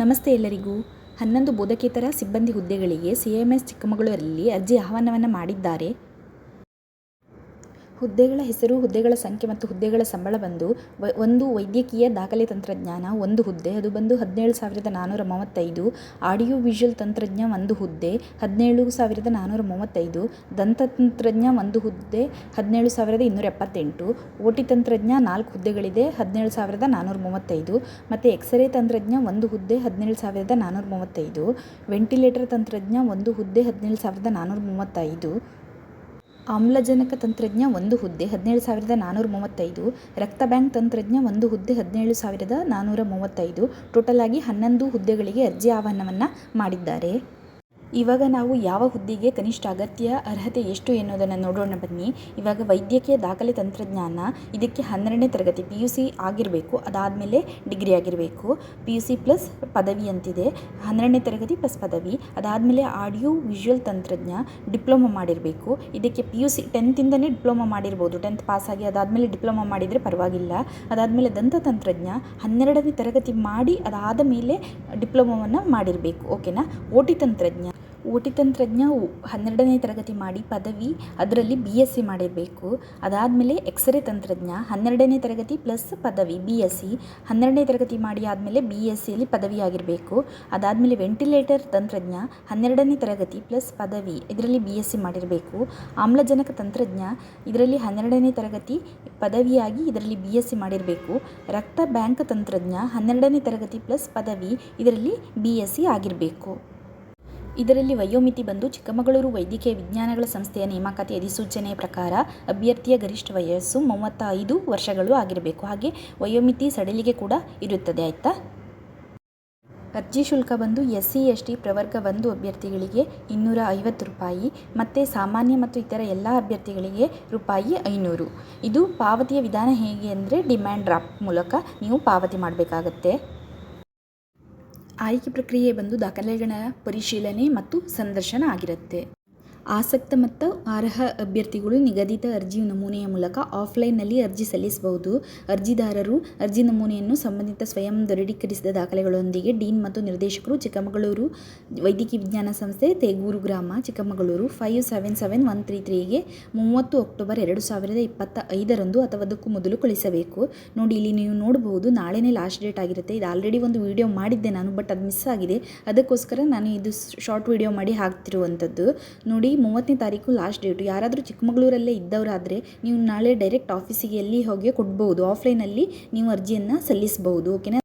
ನಮಸ್ತೆ ಎಲ್ಲರಿಗೂ. ಹನ್ನೊಂದು ಬೋಧಕೇತರ ಸಿಬ್ಬಂದಿ ಹುದ್ದೆಗಳಿಗೆ ಸಿಎಂಎಸ್ ಚಿಕ್ಕಮಗಳೂರಲ್ಲಿ ಅರ್ಜಿ ಆಹ್ವಾನವನ್ನು ಮಾಡಿದ್ದಾರೆ. ಹುದ್ದೆಗಳ ಹೆಸರು, ಹುದ್ದೆಗಳ ಸಂಖ್ಯೆ ಮತ್ತು ಹುದ್ದೆಗಳ ಸಂಬಳ ಬಂದು ಒಂದು ವೈದ್ಯಕೀಯ ದಾಖಲೆ ತಂತ್ರಜ್ಞಾನ, ಒಂದು ಹುದ್ದೆ, ಅದು ಬಂದು ಹದಿನೇಳು ಸಾವಿರದ ನಾನ್ನೂರ ಮೂವತ್ತೈದು, ಆಡಿಯೋ ವಿಷುವಲ್ ತಂತ್ರಜ್ಞ, ಒಂದು ಹುದ್ದೆ, ಹದಿನೇಳು ಸಾವಿರದ ನಾನ್ನೂರ ಮೂವತ್ತೈದು ದಂತತಂತ್ರಜ್ಞ ಒಂದು ಹುದ್ದೆ, ಹದಿನೇಳು ಸಾವಿರದ ಇನ್ನೂರ ಎಪ್ಪತ್ತೆಂಟು, ಓಟಿ ತಂತ್ರಜ್ಞ, ನಾಲ್ಕು ಹುದ್ದೆಗಳಿದೆ, ಹದಿನೇಳು ಸಾವಿರದ ನಾನ್ನೂರ ಮೂವತ್ತೈದು, ಮತ್ತು ಎಕ್ಸ್ರೇ ತಂತ್ರಜ್ಞ, ಒಂದು ಹುದ್ದೆ, ಹದಿನೇಳು ಸಾವಿರದ ನಾನ್ನೂರ ಮೂವತ್ತೈದು ವೆಂಟಿಲೇಟರ್ ತಂತ್ರಜ್ಞ, ಒಂದು ಹುದ್ದೆ, ಹದಿನೇಳು ಸಾವಿರದ ನಾನ್ನೂರ ಮೂವತ್ತೈದು ಆಮ್ಲಜನಕ ತಂತ್ರಜ್ಞ ಒಂದು ಹುದ್ದೆ, ಹದಿನೇಳು ಸಾವಿರದ ನಾನ್ನೂರ ಮೂವತ್ತೈದು. ರಕ್ತ ಬ್ಯಾಂಕ್ ತಂತ್ರಜ್ಞ ಒಂದು ಹುದ್ದೆ, ಹದಿನೇಳು ಸಾವಿರದ ನಾನ್ನೂರ ಮೂವತ್ತೈದು. ಟೋಟಲ್ ಆಗಿ ಹನ್ನೊಂದು ಹುದ್ದೆಗಳಿಗೆ ಅರ್ಜಿ ಆಹ್ವಾನವನ್ನು ಮಾಡಿದ್ದಾರೆ. ಇವಾಗ ನಾವು ಯಾವ ಹುದ್ದೆಗೆ ಕನಿಷ್ಠ ಅಗತ್ಯ ಅರ್ಹತೆ ಎಷ್ಟು ಎನ್ನುವುದನ್ನು ನೋಡೋಣ ಬನ್ನಿ. ಇವಾಗ ವೈದ್ಯಕೀಯ ದಾಖಲೆ ತಂತ್ರಜ್ಞಾನ ಇದಕ್ಕೆ ಹನ್ನೆರಡನೇ ತರಗತಿ ಪಿ ಯು ಸಿ ಆಗಿರಬೇಕು, ಅದಾದಮೇಲೆ ಡಿಗ್ರಿ ಆಗಿರಬೇಕು. ಪಿ ಯು ಸಿ ಪ್ಲಸ್ ಪದವಿ ಅಂತಿದೆ, ಹನ್ನೆರಡನೇ ತರಗತಿ ಪ್ಲಸ್ ಪದವಿ, ಅದಾದಮೇಲೆ ಆಡಿಯೋ ವಿಜುವಲ್ ತಂತ್ರಜ್ಞ ಡಿಪ್ಲೊಮಾ ಮಾಡಿರಬೇಕು. ಇದಕ್ಕೆ ಪಿ ಯು ಸಿ ಟೆಂತಿಂದನೇ ಡಿಪ್ಲೊಮಾ ಮಾಡಿರ್ಬೋದು ಟೆಂತ್ ಪಾಸಾಗಿ ಅದಾದಮೇಲೆ ಡಿಪ್ಲೊಮಾ ಮಾಡಿದರೆ ಪರವಾಗಿಲ್ಲ. ಅದಾದಮೇಲೆ ದಂತತಂತ್ರಜ್ಞ ಹನ್ನೆರಡನೇ ತರಗತಿ ಮಾಡಿ ಅದಾದ ಮೇಲೆ ಡಿಪ್ಲೊಮೊವನ್ನು ಮಾಡಿರಬೇಕು, ಓಕೆನಾ? ಓಟಿ ತಂತ್ರಜ್ಞ. ಓಟಿ ತಂತ್ರಜ್ಞ ಹನ್ನೆರಡನೇ ತರಗತಿ ಮಾಡಿ ಪದವಿ, ಅದರಲ್ಲಿ ಬಿ ಎಸ್ ಸಿ ಮಾಡಿರಬೇಕು. ಅದಾದಮೇಲೆ ಎಕ್ಸ್ರೇ ತಂತ್ರಜ್ಞ, ಹನ್ನೆರಡನೇ ತರಗತಿ ಪ್ಲಸ್ ಪದವಿ ಬಿ ಎಸ್ ಸಿ ಹನ್ನೆರಡನೇ ತರಗತಿ ಮಾಡಿ ಆದಮೇಲೆ ಬಿ ಎಸ್ ಸಿಯಲ್ಲಿ ಪದವಿ ಆಗಿರಬೇಕು. ಅದಾದಮೇಲೆ ವೆಂಟಿಲೇಟರ್ ತಂತ್ರಜ್ಞ, ಹನ್ನೆರಡನೇ ತರಗತಿ ಪ್ಲಸ್ ಪದವಿ, ಇದರಲ್ಲಿ ಬಿ ಎಸ್ ಸಿ ಮಾಡಿರಬೇಕು. ಆಮ್ಲಜನಕ ತಂತ್ರಜ್ಞ, ಇದರಲ್ಲಿ ಹನ್ನೆರಡನೇ ತರಗತಿ ಪದವಿಯಾಗಿ ಇದರಲ್ಲಿ ಬಿ ಎಸ್ ಸಿ ಮಾಡಿರಬೇಕು. ರಕ್ತ ಬ್ಯಾಂಕ್ ತಂತ್ರಜ್ಞ, ಹನ್ನೆರಡನೇ ತರಗತಿ ಪ್ಲಸ್ ಪದವಿ, ಇದರಲ್ಲಿ ಬಿ ಎಸ್ ಸಿ ಆಗಿರಬೇಕು. ಇದರಲ್ಲಿ ವಯೋಮಿತಿ ಬಂದು ಚಿಕ್ಕಮಗಳೂರು ವೈದ್ಯಕೀಯ ವಿಜ್ಞಾನಗಳ ಸಂಸ್ಥೆಯ ನೇಮಕಾತಿ ಅಧಿಸೂಚನೆ ಪ್ರಕಾರ ಅಭ್ಯರ್ಥಿಯ ಗರಿಷ್ಠ ವಯಸ್ಸು ಮೂವತ್ತೈದು ವರ್ಷಗಳು ಆಗಿರಬೇಕು. ಹಾಗೆ ವಯೋಮಿತಿ ಸಡಿಲಿಗೆ ಕೂಡ ಇರುತ್ತದೆ. ಆಯಿತಾ? ಅರ್ಜಿ ಶುಲ್ಕ ಬಂದು ಎಸ್ ಸಿ ಎಸ್ ಟಿ ಪ್ರವರ್ಗ ಒಂದು ಅಭ್ಯರ್ಥಿಗಳಿಗೆ ಇನ್ನೂರ ಐವತ್ತು ರೂಪಾಯಿ, ಮತ್ತು ಸಾಮಾನ್ಯ ಮತ್ತು ಇತರ ಎಲ್ಲ ಅಭ್ಯರ್ಥಿಗಳಿಗೆ ರೂಪಾಯಿ ಐನೂರು. ಇದು ಪಾವತಿಯ ವಿಧಾನ ಹೇಗೆ ಅಂದರೆ ಡಿಮ್ಯಾಂಡ್ ಡ್ರಾಫ್ಟ್ ಮೂಲಕ ನೀವು ಪಾವತಿ ಮಾಡಬೇಕಾಗತ್ತೆ. ಆಯ್ಕೆ ಪ್ರಕ್ರಿಯೆ ಬಂದು ದಾಖಲೆಗಳ ಪರಿಶೀಲನೆ ಮತ್ತು ಸಂದರ್ಶನ ಆಗಿರುತ್ತೆ. ಆಸಕ್ತ ಮತ್ತು ಅರ್ಹ ಅಭ್ಯರ್ಥಿಗಳು ನಿಗದಿತ ಅರ್ಜಿ ನಮೂನೆಯ ಮೂಲಕ ಆಫ್ಲೈನ್ನಲ್ಲಿ ಅರ್ಜಿ ಸಲ್ಲಿಸಬಹುದು. ಅರ್ಜಿದಾರರು ಅರ್ಜಿ ನಮೂನೆಯನ್ನು ಸಂಬಂಧಿತ ಸ್ವಯಂ ದೃಢೀಕರಿಸಿದ ದಾಖಲೆಗಳೊಂದಿಗೆ ಡೀನ್ ಮತ್ತು ನಿರ್ದೇಶಕರು ಚಿಕ್ಕಮಗಳೂರು ವೈದ್ಯಕೀಯ ವಿಜ್ಞಾನ ಸಂಸ್ಥೆ ತೇಗೂರು ಗ್ರಾಮ Chikkamagaluru five seven seven one three ತ್ರೀಗೆ ಮೂವತ್ತು ಅಕ್ಟೋಬರ್ ಎರಡು ಸಾವಿರದ ಇಪ್ಪತ್ತ ಐದರಂದು ಅಥವಾ ಅದಕ್ಕೂ ಮೊದಲು ಕಳಿಸಬೇಕು. ನೋಡಿ, ಇಲ್ಲಿ ನೀವು ನೋಡಬಹುದು ನಾಳೆನೇ ಲಾಸ್ಟ್ ಡೇಟ್ ಆಗಿರುತ್ತೆ. ಇದು ಆಲ್ರೆಡಿ ಒಂದು ವಿಡಿಯೋ ಮಾಡಿದ್ದೆ ನಾನು, ಬಟ್ ಅದು ಮಿಸ್ ಆಗಿದೆ. ಅದಕ್ಕೋಸ್ಕರ ನಾನು ಇದು ಶಾರ್ಟ್ ವಿಡಿಯೋ ಮಾಡಿ ಹಾಕ್ತಿರುವಂಥದ್ದು. ನೋಡಿ ಮೂವತ್ತನೇ ತಾರೀಕು ಲಾಸ್ಟ್ ಡೇಟು ಯಾರಾದರೂ ಚಿಕ್ಕಮಗಳೂರಲ್ಲೇ ಇದ್ದವರಾದರೆ ನೀವು ನಾಳೆ ಡೈರೆಕ್ಟ್ ಆಫೀಸಿಗೆ ಎಲ್ಲಿ ಹೋಗಿ ಕೊಡ್ಬೋದು. ಆಫ್ಲೈನಲ್ಲಿ ನೀವು ಅರ್ಜಿಯನ್ನು ಸಲ್ಲಿಸಬಹುದು ಓಕೆನಾ